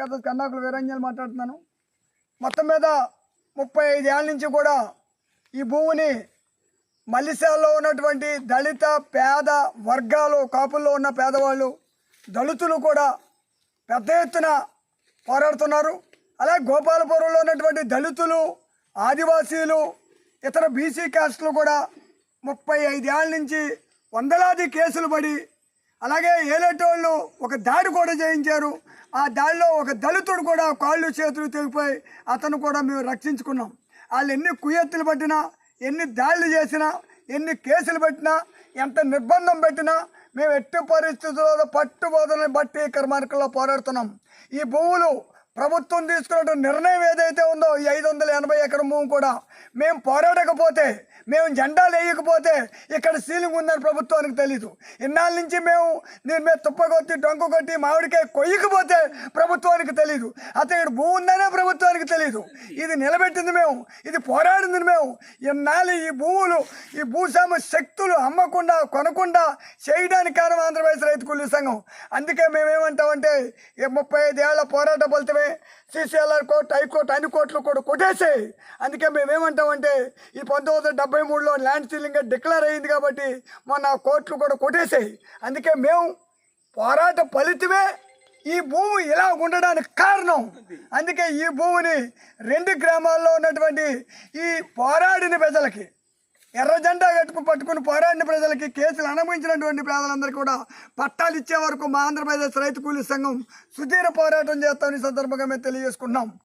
గత కన్నాకుల వీరంజన్ మాట్లాడుతున్నాను. మొత్తం మీద ముప్పై ఐదు ఏళ్ళ నుంచి కూడా ఈ భూమిని మల్లిశాలలో ఉన్నటువంటి దళిత పేద వర్గాలు కాపుల్లో ఉన్న పేదవాళ్ళు దళితులు కూడా పెద్ద ఎత్తున పోరాడుతున్నారు. అలాగే గోపాలపురంలో ఉన్నటువంటి దళితులు ఆదివాసీలు ఇతర బీసీ కాస్టులు కూడా ముప్పై ఐదేళ్ళ నుంచి వందలాది కేసులు పడి అలాగే ఏలేటోళ్ళు ఒక దాడి కూడా చేయించారు. ఆ దాడిలో ఒక దళితుడు కూడా కాళ్ళు చేతులు తెగిపోయి అతను కూడా మేము రక్షించుకున్నాం. వాళ్ళు ఎన్ని కుయ్యెత్తులు పట్టినా ఎన్ని దాడులు చేసినా ఎన్ని కేసులు పెట్టినా ఎంత నిర్బంధం పెట్టినా మేము ఎట్టి పరిస్థితుల్లో పట్టుబోధనని బట్టి కర్మానికల్లో పోరాడుతున్నాం. ఈ భూములు ప్రభుత్వం తీసుకున్న నిర్ణయం ఏదైతే ఉందో ఈ ఐదు వందల ఎనభై ఎకరం భూమి కూడా మేము పోరాడకపోతే మేము జెండాలు వేయకపోతే ఇక్కడ సీలింగ్ ఉందని ప్రభుత్వానికి తెలీదు. ఇన్నాళ్ళ నుంచి మేము దీని మీద తుప్ప కొట్టి కొట్టి మామిడికాయ కొయ్యకపోతే ప్రభుత్వానికి తెలీదు. అతను ఇక్కడ ఉందనే ప్రభుత్వానికి తెలీదు. ఇది నిలబెట్టింది మేము ఇది పోరాడింది మేము. ఇన్నాళ్ళు ఈ భూములు ఈ భూస్వామ్య శక్తులు అమ్మకుండా కొనకుండా చేయడానికి కారణం ఆంధ్రప్రదేశ్ రైతు కూలీ సంఘం. అందుకే మేమేమంటామంటే ఈ ముప్పై ఐదేళ్ళ పోరాట ఫలితమే. సీసీఎల్ఆర్ కోర్టు హైకోర్టు అన్ని కోర్టులు కూడా కొట్టేసాయి. అందుకే మేమేమంటాం అంటే ఈ పంతొమ్మిది వందల డెబ్బై మూడులో ల్యాండ్ సీలింగ్ డిక్లేర్ అయింది కాబట్టి మొన్న కోర్టులు కూడా కొట్టేసాయి అందుకే మేము పోరాట ఫలితమే ఈ భూమి ఇలా ఉండడానికి కారణం. అందుకే ఈ భూమిని రెండు గ్రామాల్లో ఉన్నటువంటి ఈ పోరాడిన ప్రజలకి ఎర్ర జెండా కట్టుకు పట్టుకుని పోరాడిన ప్రజలకి కేసులు అనుభవించినటువంటి పేదలందరికీ కూడా పట్టాలు ఇచ్చే వరకు మా ఆంధ్రప్రదేశ్ రైతు కూలీ సంఘం సుదీర్ఘ పోరాటం చేస్తామని సందర్భంగా మేము తెలియజేసుకున్నాం